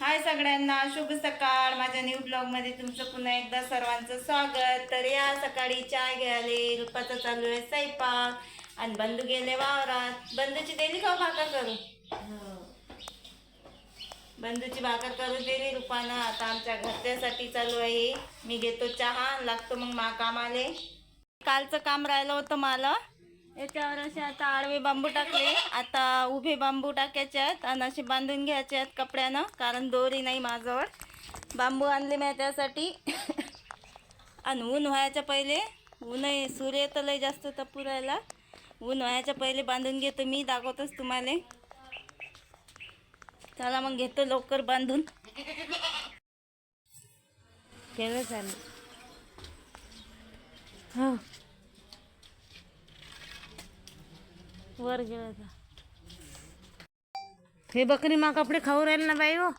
हाय सगळ्यांना शुभ सकाळ. माझ्या न्यू ब्लॉगमध्ये तुमचं पुन्हा एकदा सर्वांचं स्वागत. तर या सकाळी चाय घ्यायले रुपाचा चालू आहे स्वयंपाक. आणि बंधू गेले वावरात. बंधूची दिली का भाकर करू? बंधूची भाकर करू दिली रुपानं. आता आमच्या घरच्यासाठी चालू आहे. मी घेतो चहा लागतो मग मा कामाले. कालचं काम राहिलं होतं मला. याच्यावर असे आता आडवे बांबू टाकले. आता उभे बांबू टाकायचे आहेत आणि असे बांधून घ्यायचे आहेत कपड्यानं कारण दोरी नाही माझ्यावर. बांबू आणले मी त्यासाठी. आणि ऊन व्हायच्या पहिले ऊनही सूर्य तर लय जास्त तपू राहिला ऊन व्हायच्या पहिले बांधून घेतो मी दाखवतोच तुम्हाला. चला मग घेतो लवकर बांधून. केलं चालेल हो. वर गेला हे बकरी मग कपडे खाऊ राहील ना बाई हो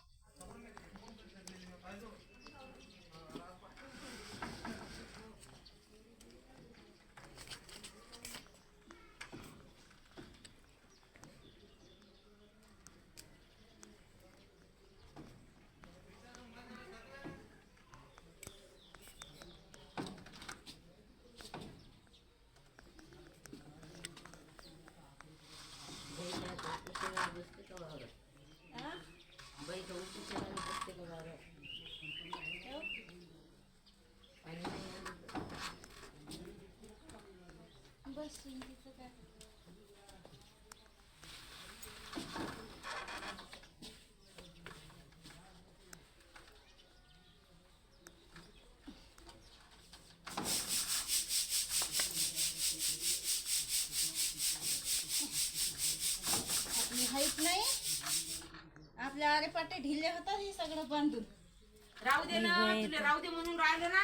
आपली हाईट नाही आपल्या आरे पाटे ढिले होतात हे सगळं बांधून. राहू दे ना तुला राहू दे म्हणून राहिलं ना.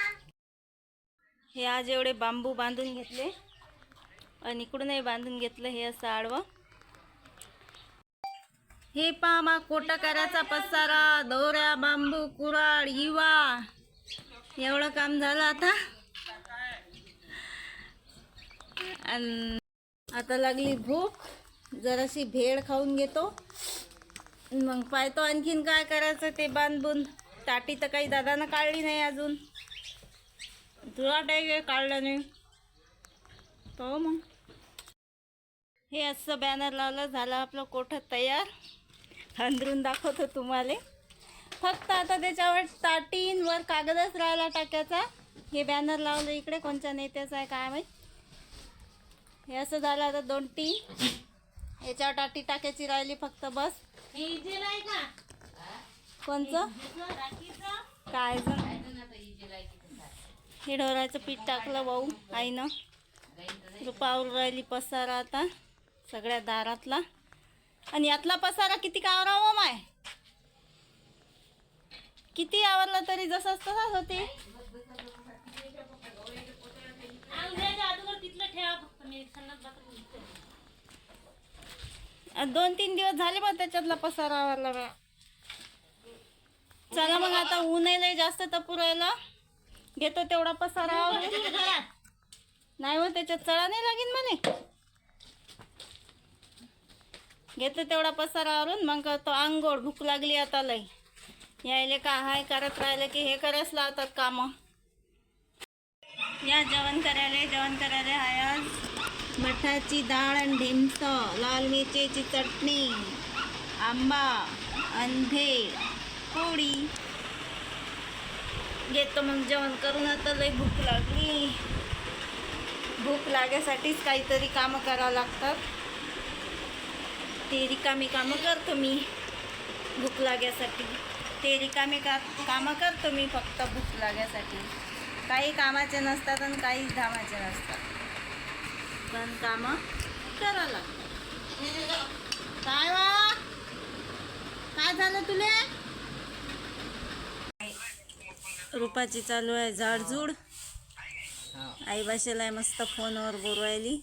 हे आज एवढे बांबू बांधून घेतले आणि इकडूनही बांधून घेतलं हे असं आडवं. हे पा मा कोटकाराचा पसारा दोऱ्या बांबू कुराड इवा. एवढं काम झालं आता. अन आता लागली भूक. जराशी भेळ खाऊन घेतो. मग पाहतो आणखीन काय करायचं ते बांधून. ताटी तर काही दादानं काढली नाही अजून. तुला काय काढलं नाही. तो मग. हे असं बॅनर लावलं झालं आपलं कोठं तयार. अंदरून दाखवतो तुम्हाला. फक्त आता त्याच्यावर ताटींवर कागदच राहिला टाक्याचा. हे बॅनर लावलं इकडे कोणत्या नेत्याचा आहे काय माहीत. हे असं झालं आता दोन तीन. याच्यावर टाटी टाकायची राहिली फक्त बस. कोणचं? काय हे ढोराचं पीठ टाकलं भाऊ आईनं. रुपावर राहिली पसारा आता सगळ्या दारातला. आणि यातला पसारा किती का आवरावा माय? किती आवरला तरी जसंच तसाच होते. आ, दोन तीन दिवस झाले मग त्याच्यातला पसारा आवरला चला मग आता ऊनही लय जास्त तपू राहिला घेतो तेवढा पसारा. नाही हो त्याच्यात चढा नाही लागेल मला घेतो तेवढा पसारा आवरून मग करतो आंघोळ भूक लागली आता लय यायले का हाय करत राहिले की हे करायच लावतात कामं. या जेवण करायला जेवण करायला हाय आज. मठाची डाळ आणि ढिंच लाल मिरचीची चटणी आंबा अंधे पोळी. घेतो मग जेवण करून. आता लय भूक लागली. भूक लागण्यासाठीच काहीतरी कामं करावं लागतात. ते रिकामी कामं करतो मी. भूक लागण्यासाठी. ते रिकामी का कामं करतो मी फक्त भूक लागण्यासाठी. काही कामाचे नसतात आणि काही धामाचे नसतात. पण कामं करावं लागतात. काय वा? काय झालं तुले? रुपाची चालू आहे झाडझूड. आई आहे मस्त फोनवर बोलवायली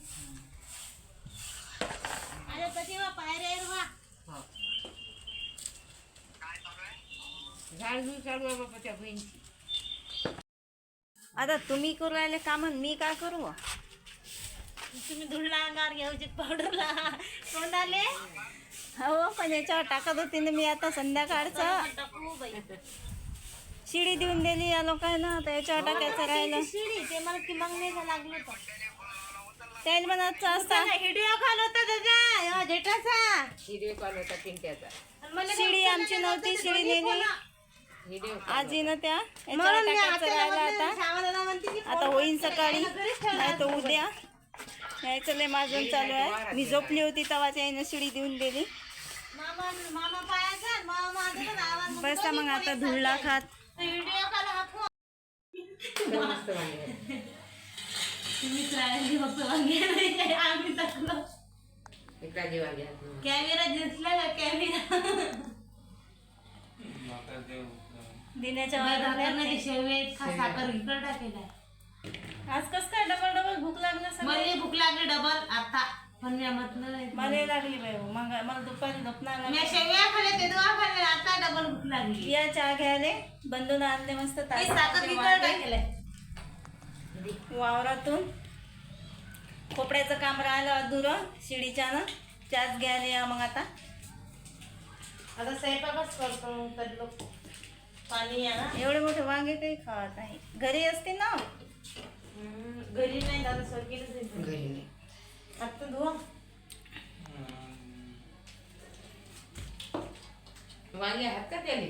बहिणीची. आता तुम्ही करू राहिले काम मी काय करू तुम्ही धुळला अंगावर घ्यायचे पावडरला. तोंडाले हो पण याच्यावर टाकत होती ना मी आता संध्याकाळचं. शिडी देऊन दिली या लोकांना आता याच्यावर टाकायचं राहिलं. शिडी ते मला किमान नाही लागलं होतं. त्याला म्हणायचं असता. व्हिडिओ कॉल होता त्याचा जेठाचा. व्हिडिओ कॉल होता पिंट्याचा. शिडी आमची नव्हती शिडी नेली. आजीनं त्या याच्यावर टाकायचं राहिलं आता. आता होईन सकाळी. नाही तर उद्या. यायचं लय माझं चालू आहे. मी झोपली होती तेव्हा त्याने शिडी देऊन दिली. मामा मामा पायाचा मामा माझा आवाज बस मग आता धुळला खात. कॅमेरा दिसला का? कॅमेरा. दिण्याच्या वाजल्या शेवे साखर इकडे टाकेला आज कस काय डबल डबल भूक लागलं सगळं मला भूक लागली डबल आता पण मी म्हटलं मला लागली बाई हो. मग मला दुपारी झोपणार मी नाही. शेवया खाल्ल्या ते खाल्ले आता डबल भूक लागली. या चहा घ्यायले बंधून आणले मस्त ते साखर. टाकेलाय वावरातून खोपड्याचं काम राहिलं अधुरं शिडीच्या ना त्याच घ्यायला या मग आता. आता स्वयंपाकच करतो मग तर लोक पाणी या ना एवढे मोठे वांगे काही खावत नाही. घरी असते ना? घरी नाही दादा स्वयंपाकच घरी नाही. आता धुवा. वांगे आहेत का त्याले?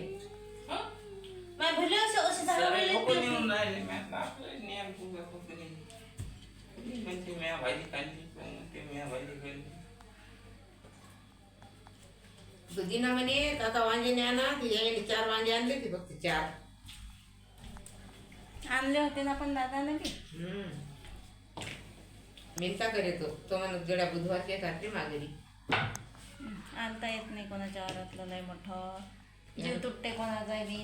नाही भले असं असं झालं सगळे भले लोकं ते- नेऊन राहिले मॅच आपलं नियम तुझं फक्त नाही म्हणजे म्या भाजी खाल्ली पण ते म्या भाजी खाल्ली. दुधीना म्हणे काका वांगे न्या ना ती यायला चार वांगे आणले ते फक्त चार. आणले होते ना पण दादाने बी. हम्म. मिलता करे तो तो म्हणत जड्या बुधवारच्या येतात रे माघारी. आणता येत नाही कोणाच्या वावरातलं लय मोठं. जीव तुटते कोणाचा बी